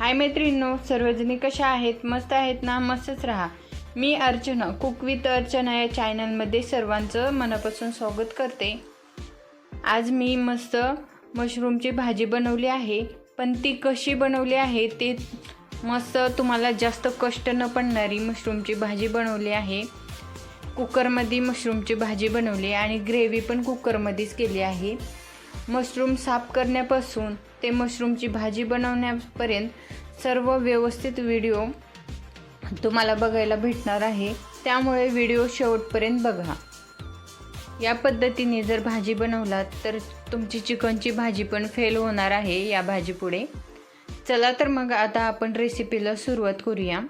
हाय मैत्रिणींनो सर्वजणी कशा आहेत? मस्त आहेत ना? मस्तच राहा. मी अर्चना कुक विथ अर्चना या चॅनलमध्ये सर्वांचं मनापासून स्वागत करते. आज मी मस्त मशरूमची भाजी बनवली आहे. पण ती कशी बनवली आहे ते मस्त तुम्हाला जास्त कष्ट न पडणारी मशरूमची भाजी बनवली आहे. कुकरमध्ये मशरूमची भाजी बनवली आणि ग्रेव्ही पण कुकरमध्येच केली आहे. मशरूम साफ करण्यापासून ते मशरूमची भाजी बनवण्यापर्यंत सर्व व्यवस्थित व्हिडिओ तुम्हाला बघायला भेटणार आहे. त्यामुळे व्हिडिओ शेवटपर्यंत बघा. या पद्धतीने जर भाजी बनवलात तर तुमची चिकनची भाजी पण फेल होणार आहे या भाजीपुढे. चला तर मग आता आपण रेसिपीला सुरुवात करूया.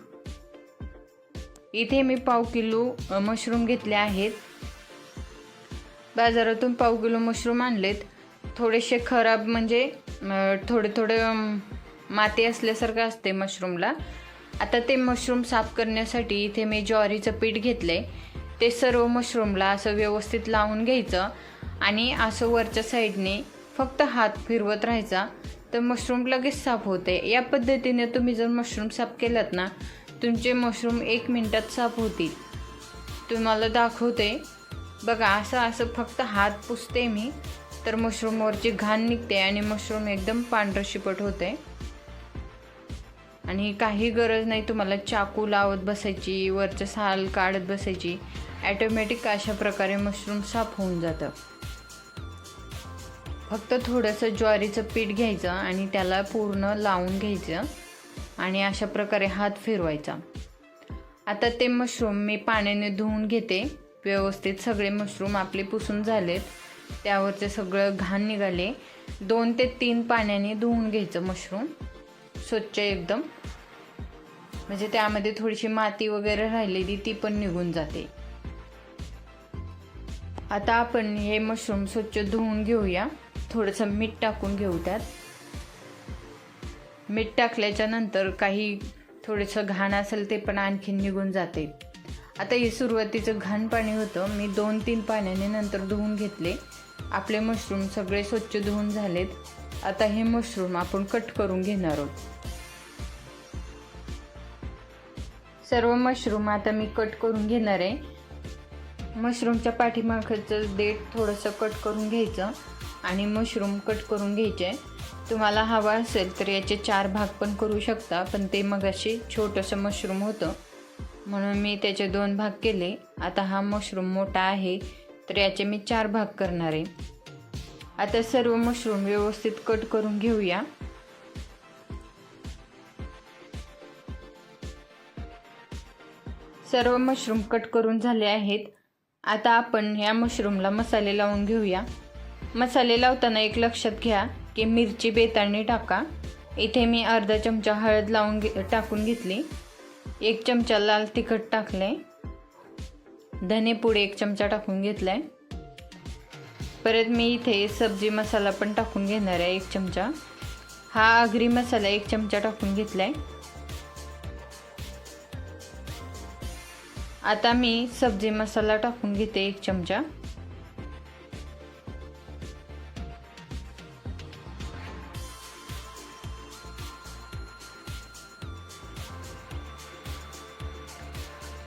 इथे मी पाव किलो मशरूम घेतले आहेत. बाजारातून पाव किलो मशरूम आणलेत. थोडेसे खराब म्हणजे थोडे थोडे माती असल्यासारखं असते मशरूमला. आता ते मशरूम साफ करण्यासाठी इथे मी ज्वारीचं पीठ घेतले ते सर्व मशरूमला असं व्यवस्थित लावून घ्यायचं आणि असं वरच्या साईडने फक्त हात फिरवत राहायचा. तर मशरूम लगेच साफ होते या पद्धतीने तुम्ही जर मशरूम साफ केलात ना तुमचे मशरूम एक मिनटात साफ होतील. तुम्हाला दाखवते. बघा असं असं फक्त हात पुसते मी. तर मशरूमवरची घाण निघते आणि मशरूम एकदम पांढरं शिपट होते. आणि काही गरज नाही तुम्हाला चाकू लावत बसायची वरचं साल काढत बसायची. ॲटोमॅटिक अशा प्रकारे मशरूम साफ होऊन जातं. फक्त थोडंसं ज्वारीचं पीठ घ्यायचं आणि त्याला पूर्ण लावून घ्यायचं आणि अशा प्रकारे हात फिरवायचा. आता ते मशरूम मी पाण्याने धुवून घेते. व्यवस्थित सगळे मशरूम आपले पुसून झालेत. त्यावरचे सगळं घाण निघाले. दोन ते तीन पाण्याने धुवून घ्यायचं मशरूम स्वच्छ एकदम. म्हणजे त्यामध्ये थोडीशी माती वगैरे राहिलेली ती पण निघून जाते. आता आपण हे मशरूम स्वच्छ धुवून घेऊया. थोडंसं मीठ टाकून घेऊ त्यात. मीठ टाकल्याच्या नंतर काही थोडंसं घाण असेल ते पण आणखीन निघून जाते. आता हे सुरुवातीचं घाण पाणी होतं. मी दोन तीन पाण्याने नंतर धुवून घेतले. आपले मशरूम सगळे स्वच्छ धुवून झालेत. आता हे मशरूम आपण कट करून घेणार आहोत. सर्व मशरूम आता मी कट करून घेणार आहे. मशरूमच्या पाठीमागचं देठ थोडंसं कट करून घ्यायचं आणि मशरूम कट करून घ्यायचे. तुम्हाला हवा असेल तर याचे चार भाग पण करू शकता पण ते मग असे छोटंसं मशरूम होतं. म्हणून मी त्याचे दोन भाग केले. आता हा मशरूम मोठा आहे. तर याचे मी चार भाग करणार आहे. आता सर्व मशरूम व्यवस्थित कट करून घेऊया. सर्व मशरूम कट करून झाले आहेत. आता आपण या मशरूमला मसाले लावून घेऊया. मसाले लावताना एक लक्षात घ्या की मिरची बेताळणी टाका. इथे मी अर्धा चमचा हळद लावून घे टाकून घेतली. एक चमचा लाल तिखट टाकले धनेपूड एक चमचा टाकून घेतला आहे परत मी इथे सब्जी मसाला पण टाकून घेणार आहे एक चमचा. हा आगरी मसाला एक चमचा टाकून घेतला आहे आता मी सब्जी मसाला टाकून घेते एक चमचा.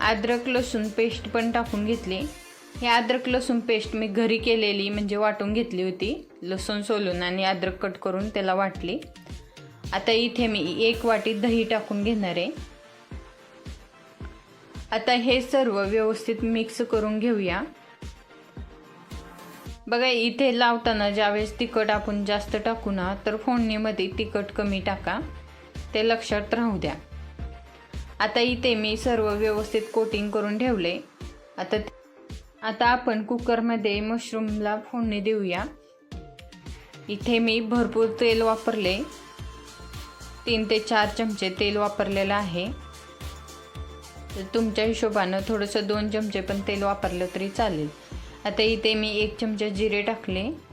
अद्रक लसूण पेस्ट पण टाकून घेतली. हे अद्रक लसूण पेस्ट मी घरी केलेली म्हणजे वाटून घेतली होती. लसूण सोलून आणि अद्रक कट करून त्याला वाटली. आता इथे मी एक वाटी दही टाकून घेणार आहे. आता हे सर्व व्यवस्थित मिक्स करून घेऊया. बघा इथे लावताना ज्यावेळेस तिखट आपण जास्त टाकू ना तर फोडणीमध्ये तिखट कमी टाका. ते लक्षात राहू द्या. आता इथे मी सर्व व्यवस्थित कोटिंग करून ठेवले. आता आता आपण कुकरमध्ये मशरूमला फोडणी देऊया. इथे मी भरपूर तेल वापरले. तीन ते चार चमचे तेल वापरलेलं आहे. तर तुमच्या हिशोबानं थोडंसं दोन चमचे पण तेल वापरलं तरी चालेल. आता इथे मी एक चमचा जिरे टाकले.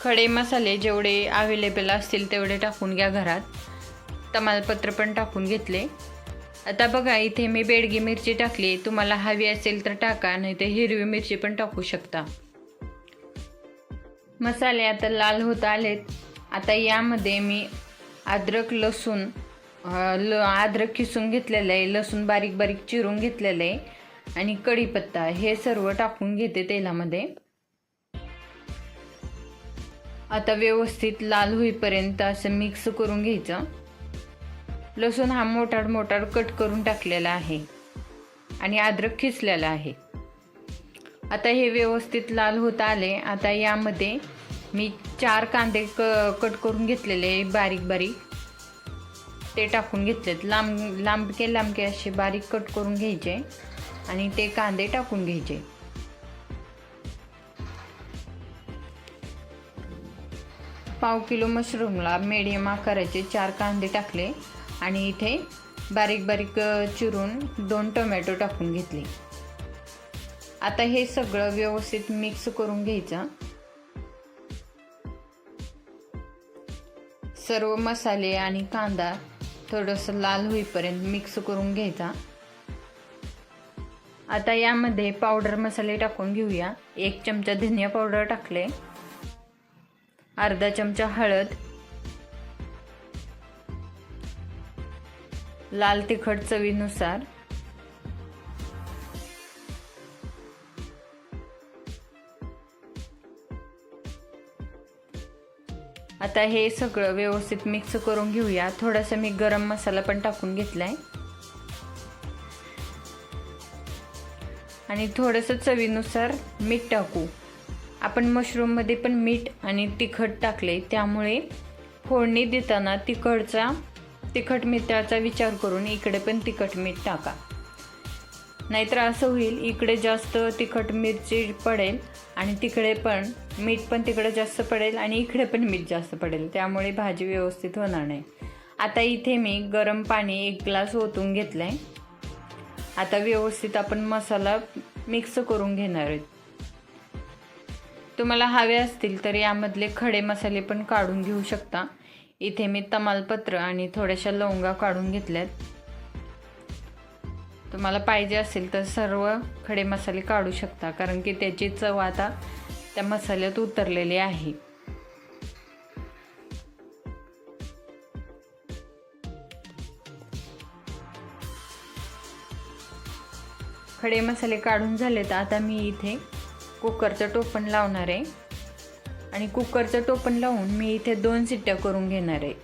खडे मसाले जेवढे अवेलेबल असतील तेवढे टाकून घ्या घरात. तमालपत्र पण टाकून घेतले. आता बघा इथे मी बेडगी मिरची टाकली. तुम्हाला हवी असेल तर टाका नाही तर हिरवी मिरची पण टाकू शकता. मसाले आता लाल होत आलेत. आता यामध्ये मी अद्रक लसूण ल अद्रक किसून घेतलेलं आहे. लसूण बारीक बारीक चिरून घेतलेलं आहे. आणि कढीपत्ता हे सर्व टाकून घेते तेलामध्ये. आता व्यवस्थित लाल होईपर्यंत असं मिक्स करून घ्यायचं. लसूण हा मोठाड मोठाड कट करून टाकलेला आहे. आणि अद्रक खिसलेला आहे. आता हे व्यवस्थित लाल होत आले. आता यामध्ये मी चार कांदे क कट करून घेतलेले बारीक बारीक. ते टाकून घेतलेत. लांब लांबके लांबके असे बारीक कट करून घ्यायचे. आणि ते कांदे टाकून घ्यायचे. पाव किलो मशरूमला मीडियम आकाराचे चार कांदे टाकले आणि इथे बारीक बारीक चिरून दोन टोमॅटो टाकून घेतले. आता हे सगळं व्यवस्थित मिक्स करून घ्यायचं. सर्व मसाले आणि कांदा थोडंसं लाल होईपर्यंत मिक्स करून घ्यायचा. आता यामध्ये पावडर मसाले टाकून घेऊया. एक चमचा धनिया पावडर टाकले. अर्धा चमचा हळद लाल तिखट चवीनुसार आता हे सगळं व्यवस्थित मिक्स करून घेऊया. थोडासा मी गरम मसाला पण टाकून घेतलाय. आणि थोडंसं चवीनुसार मीठ टाकू. आपण मशरूममध्ये पण मीठ आणि तिखट टाकले. त्यामुळे फोडणी देताना तिखटचा तिखट मिठाचा विचार करून इकडे पण तिखट मीठ टाका. नाहीतर असं होईल इकडे जास्त तिखट मिरची पडेल आणि तिकडे पण मीठ पण तिकडे जास्त पडेल आणि इकडे पण मीठ जास्त पडेल. त्यामुळे भाजी व्यवस्थित होणार नाही. आता इथे मी गरम पाणी एक ग्लास ओतून घेतलं आहे आता व्यवस्थित आपण मसाला मिक्स करून घेणार आहोत. तुम्हाला हवे असतील तर यामधले खडे मसाले पण काढून घेऊ शकता. इथे मी तमालपत्र आणि थोड्याशा लवंगा काढून घेतल्यात. तुम्हाला पाहिजे असेल तर सर्व खडे मसाले काढू शकता कारण की त्याची चव आता त्या मसाल्यात उतरलेली आहे. खडे मसाले काढून झाले आता मी इथे कुकरचं टोपण लावणार आहे. आणि कुकरचं टोपण लावून मी इथे दोन सिट्ट्या करून घेणार आहे.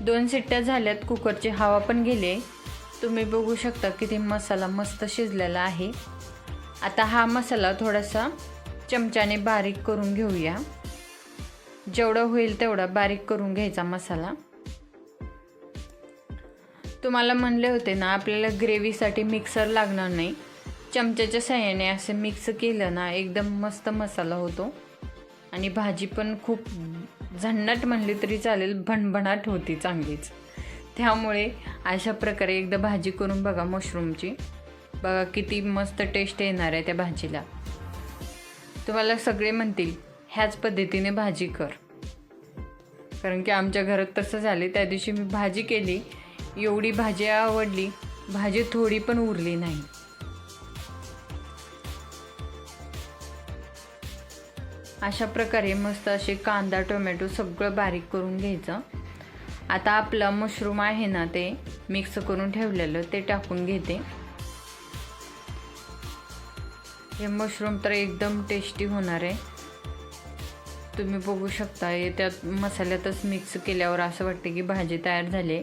दोन सिट्ट्या झाल्यात कुकरची हवा पण गेली तुम्ही बघू शकता किती मसाला मस्त शिजलेला आहे. आता हा मसाला थोडासा चमच्याने बारीक करून घेऊया. जेवढं होईल तेवढा बारीक करून घ्यायचा मसाला. तुम्हाला म्हणले होते ना आपल्याला ग्रेव्हीसाठी मिक्सर लागणार नाही. चमच्याच्या साह्याने असं मिक्स केलं ना एकदम मस्त मसाला होतो. आणि भाजी पण खूप झन्नट म्हणली तरी चालेल भणभणाट होती चांगलीच. त्यामुळे अशा प्रकारे एकदा भाजी करून बघा मशरूमची. बघा किती मस्त टेस्ट येणार आहे त्या भाजीला. तुम्हाला सगळे म्हणतील ह्याच पद्धतीने भाजी कर. कारण की आमच्या घरात तसं झाले त्या दिवशी मी भाजी केली एवढी भाजी आवडली भाजी थोडी पण उरली नाही. अशा प्रकारे मस्त असे कांदा टोमॅटो सगळं बारीक करून घ्यायचं. आता आपलं मशरूम आहे ना ते मिक्स करून ठेवलेलं ते टाकून घेते. हे मशरूम तर एकदम टेस्टी होणार आहे. तुम्ही बघू शकता हे त्यात मसाल्यातच मिक्स केल्यावर असं वाटतं की भाजी तयार झाली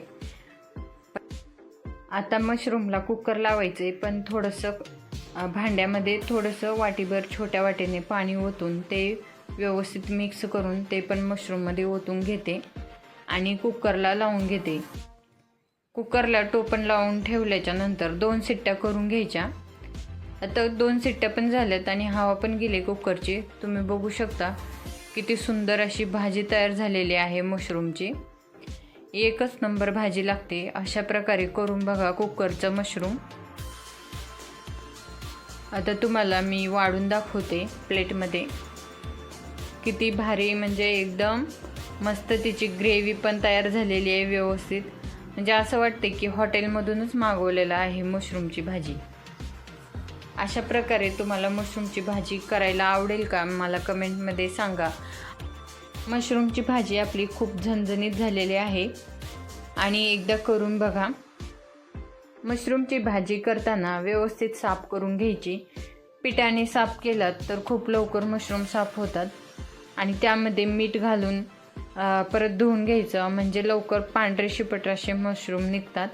आता मशरूमला कुकर लावायचं आहे पण थोडंसं भांड्यामध्ये थोडंसं वाटीभर छोट्या वाटीने पाणी ओतून ते व्यवस्थित मिक्स करून ते पण मशरूममध्ये ओतून घेते आणि कुकरला लावून घेते. कुकरला टोपण लावून ठेवल्याच्या नंतर दोन सिट्ट्या करून घ्यायच्या. आता दोन सिट्ट्या पण झाल्यात आणि हवा पण गेली कुकरची तुम्ही बघू शकता किती सुंदर अशी भाजी तयार झालेली आहे मशरूमची. एकच नंबर भाजी लागते. अशा प्रकारे करून बघा कुकरचं मशरूम. आता तुम्हाला मी वाढून दाखवते प्लेटमध्ये. किती भारी म्हणजे एकदम मस्त तिची ग्रेव्ही पण तयार झालेली आहे व्यवस्थित. म्हणजे असं वाटते की हॉटेलमधूनच मागवलेलं आहे मशरूमची भाजी. अशा प्रकारे तुम्हाला मशरूमची भाजी करायला आवडेल का? मला कमेंटमध्ये सांगा. मशरूमची भाजी आपली खूप झणझणीत झालेली आहे. आणि एकदा करून बघा. मशरूमची भाजी करताना व्यवस्थित साफ करून घ्यायची. पिठाने साफ केलात तर खूप लवकर मशरूम साफ होतात. आणि त्यामध्ये मीठ घालून परत धुवून घ्यायचं. म्हणजे लवकर पांढरे शिपट असे मशरूम निघतात.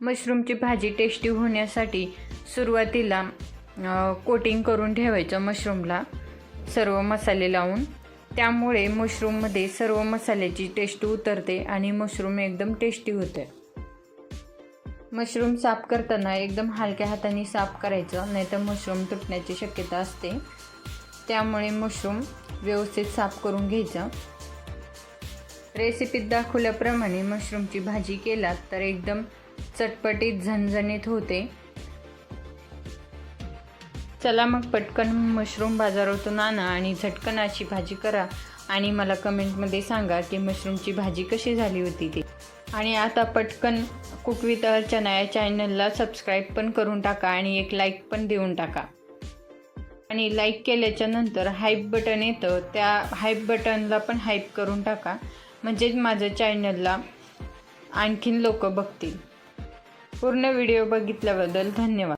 मशरूमची भाजी टेस्टी होण्यासाठी सुरुवातीला कोटिंग करून ठेवायचं मशरूमला. सर्व मसाले लावून. त्यामुळे मशरूममध्ये सर्व मसाल्याची टेस्ट उतरते आणि मशरूम एकदम टेस्टी होते. मशरूम साफ करताना एकदम हलक्या हाताने साफ करायचं नाहीतर मशरूम तुटण्याची शक्यता असते. त्यामुळे मशरूम व्यवस्थित साफ करून घ्यायचं. रेसिपीत दाखवल्याप्रमाणे मशरूमची भाजी केलात तर एकदम चटपटीत झणझणीत होते. चला मग पटकन मशरूम बाजारातून आणा आणि झटकन अशी भाजी करा आणि मला कमेंटमध्ये सांगा की मशरूमची भाजी कशी झाली होती ती. आणि आता पटकन कुक अर्चना या चॅनलला सबस्क्राईब पण करून टाका आणि एक लाईक पण देऊन टाका. आणि लाईक केल्याच्यानंतर हाईप बटन येतं त्या हाईप बटनला पण हाईप करून टाका. म्हणजेच माझं चॅनलला आणखीन लोक बघतील. पूर्ण व्हिडिओ बघितल्याबद्दल धन्यवाद.